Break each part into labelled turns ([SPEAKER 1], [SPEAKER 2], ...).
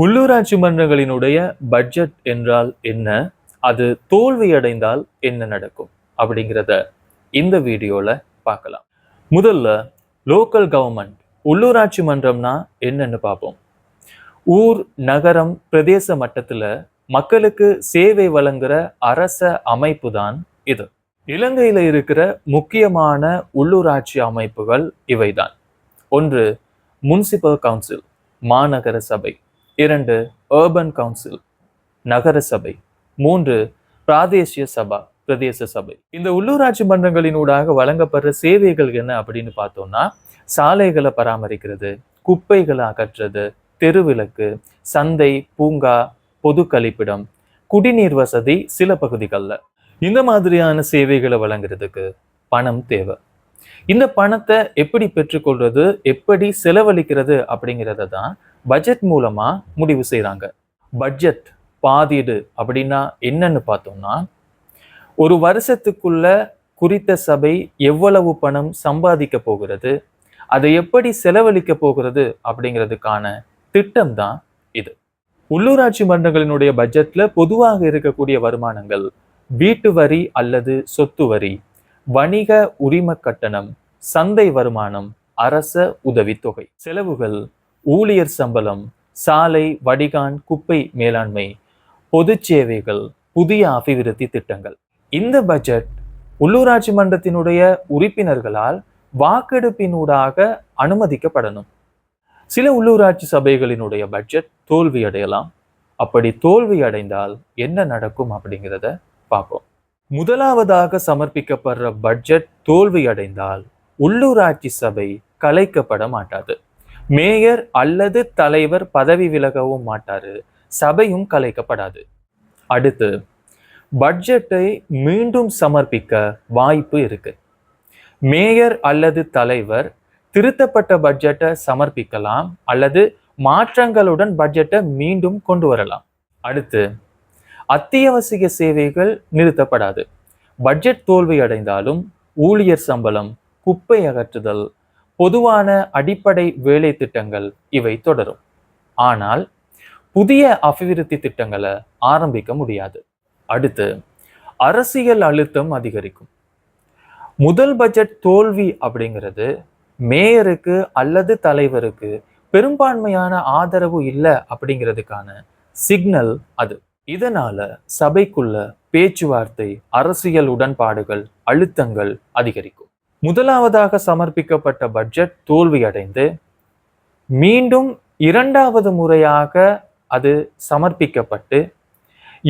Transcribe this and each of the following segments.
[SPEAKER 1] உள்ளூராட்சி மன்றங்களினுடைய பட்ஜெட் என்றால் என்ன? அது தோல்வியடைந்தால் என்ன நடக்கும்? அப்படிங்கிறத இந்த வீடியோவில் பார்க்கலாம். முதல்ல லோக்கல் கவர்மெண்ட் உள்ளூராட்சி மன்றம்னா என்னன்னு பார்ப்போம். ஊர் நகரம் பிரதேச மட்டத்தில் மக்களுக்கு சேவை வழங்குற அரச அமைப்பு தான் இது. இலங்கையில் இருக்கிற முக்கியமான உள்ளூராட்சி அமைப்புகள் இவைதான். ஒன்று முனிசிபல் கவுன்சில் மாநகர சபை. இரண்டு அர்பன் கவுன்சில் நகர சபை. மூன்று பிராதேசிய சபா பிரதேச சபை. இந்த உள்ளூராட்சி மன்றங்களினூடாக வழங்கப்படுற சேவைகள் என்ன அப்படின்னு பார்த்தோம்னா சாலைகளை பராமரிக்கிறது குப்பைகளை அகற்றுறது தெருவிளக்கு சந்தை பூங்கா பொது கழிப்பிடம் குடிநீர் வசதி சில பகுதிகளில். இந்த மாதிரியான சேவைகளை வழங்குறதுக்கு பணம் தேவை. இந்த பணத்தை எப்படி பெற்றுக்கொள்வது எப்படி செலவழிக்கிறது அப்படிங்கிறத தான் பட்ஜெட் மூலமாக முடிவு செய்கிறாங்க பட்ஜெட் பாதீடு அப்படின்னா என்னன்னு பார்த்தோம்னா ஒரு வருஷத்துக்குள்ள குறித்த சபை எவ்வளவு பணம் சம்பாதிக்க போகிறது அதை எப்படி செலவழிக்க போகிறது அப்படிங்கிறதுக்கான திட்டம் தான் இது. உள்ளூராட்சி மன்றங்களினுடைய பட்ஜெட்ல பொதுவாக இருக்கக்கூடிய வருமானங்கள் வீட்டு வரி அல்லது சொத்து வரி வணிக உரிம கட்டணம் சந்தை வருமானம் அரச உதவித்தொகை செலவுகள் ஊழியர் சம்பளம் சாலை வடிகான் குப்பை மேலாண்மை பொது சேவைகள் புதிய அபிவிருத்தி திட்டங்கள். இந்த பட்ஜெட் உள்ளூராட்சி மன்றத்தினுடைய உறுப்பினர்களால் வாக்கெடுப்பினூடாக அனுமதிக்கப்படணும். சில உள்ளூராட்சி சபைகளினுடைய பட்ஜெட் தோல்வி அடையலாம் அப்படி தோல்வி அடைந்தால் என்ன நடக்கும் அப்படிங்கிறத பார்ப்போம். முதலாவதாக சமர்ப்பிக்கப்படுற பட்ஜெட் தோல்வி அடைந்தால் உள்ளூராட்சி சபை கலைக்கப்பட மாட்டாது. மேயர் அல்லது தலைவர் பதவி விலகவும் மாட்டாரு. சபையும் கலைக்கப்படாது. அடுத்து பட்ஜெட்டை மீண்டும் சமர்ப்பிக்க வாய்ப்பு இருக்கு. மேயர் அல்லது தலைவர் திருத்தப்பட்ட பட்ஜெட்டை சமர்ப்பிக்கலாம் அல்லது மாற்றங்களுடன் பட்ஜெட்டை மீண்டும் கொண்டு வரலாம். அடுத்து அத்தியாவசிய சேவைகள் நிறுத்தப்படாது. பட்ஜெட் தோல்வி அடைந்தாலும் ஊழியர் சம்பளம் குப்பை அகற்றுதல் பொதுவான அடிப்படை வேலை திட்டங்கள் இவை தொடரும். ஆனால் புதிய அபிவிருத்தி திட்டங்களை ஆரம்பிக்க முடியாது. அடுத்து அரசியல் அழுத்தம் அதிகரிக்கும். முதல் பட்ஜெட் தோல்வி அப்படிங்கிறது மேயருக்கு அல்லது தலைவருக்கு பெரும்பான்மையான ஆதரவு இல்லை அப்படிங்கிறதுக்கான சிக்னல் அது. இதனால சபைக்குள்ள பேச்சுவார்த்தை அரசியல் உடன்பாடுகள் அழுத்தங்கள் அதிகரிக்கும். முதலாவதாக சமர்ப்பிக்கப்பட்ட பட்ஜெட் தோல்வியடைந்து மீண்டும் இரண்டாவது முறையாக அது சமர்ப்பிக்கப்பட்டு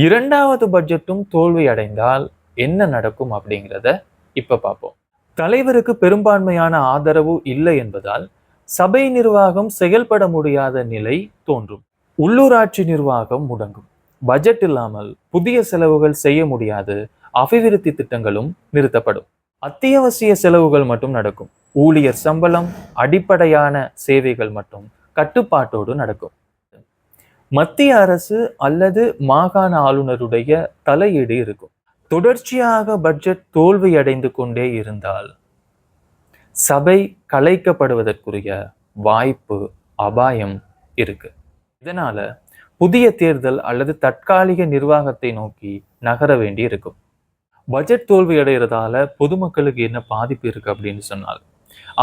[SPEAKER 1] இரண்டாவது பட்ஜெட்டும் தோல்வி அடைந்தால் என்ன நடக்கும் அப்படிங்கிறத இப்போ பார்ப்போம். தலைவருக்கு பெரும்பான்மையான ஆதரவு இல்லை என்பதால் சபை நிர்வாகம் செயல்பட முடியாத நிலை தோன்றும். உள்ளூராட்சி நிர்வாகம் முடங்கும். பட்ஜெட் இல்லாமல் புதிய செலவுகள் செய்ய முடியாது. அபிவிருத்தி திட்டங்களும் நிறுத்தப்படும். அத்தியாவசிய செலவுகள் மட்டும் நடக்கும். ஊழியர் சம்பளம் அடிப்படையான சேவைகள் மட்டும் கட்டுப்பாட்டோடு நடக்கும். மத்திய அரசு அல்லது மாகாண ஆளுநருடைய தலையீடு இருக்கும். தொடர்ச்சியாக பட்ஜெட் தோல்வியடைந்து கொண்டே இருந்தால் சபை கலைக்கப்படுவதற்குரிய வாய்ப்பு அபாயம் இருக்கு. இதனால புதிய தேர்தல் அல்லது தற்காலிக நிர்வாகத்தை நோக்கி நகர வேண்டி இருக்கும் பட்ஜெட் தோல்வி அடைகிறதால பொதுமக்களுக்கு என்ன பாதிப்பு இருக்கு அப்படின்னு சொன்னால்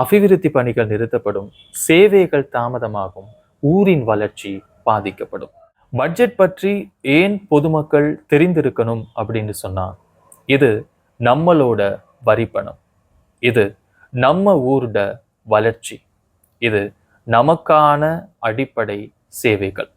[SPEAKER 1] அபிவிருத்தி பணிகள் நிறுத்தப்படும் சேவைகள் தாமதமாகும் ஊரின் வளர்ச்சி பாதிக்கப்படும். பட்ஜெட் பற்றி ஏன் பொதுமக்கள் தெரிந்திருக்கணும் அப்படின்னு சொன்னால் இது நம்மளோட வரிப்பணம். இது நம்ம ஊரோட வளர்ச்சி. இது நமக்கான அடிப்படை சேவைகள்.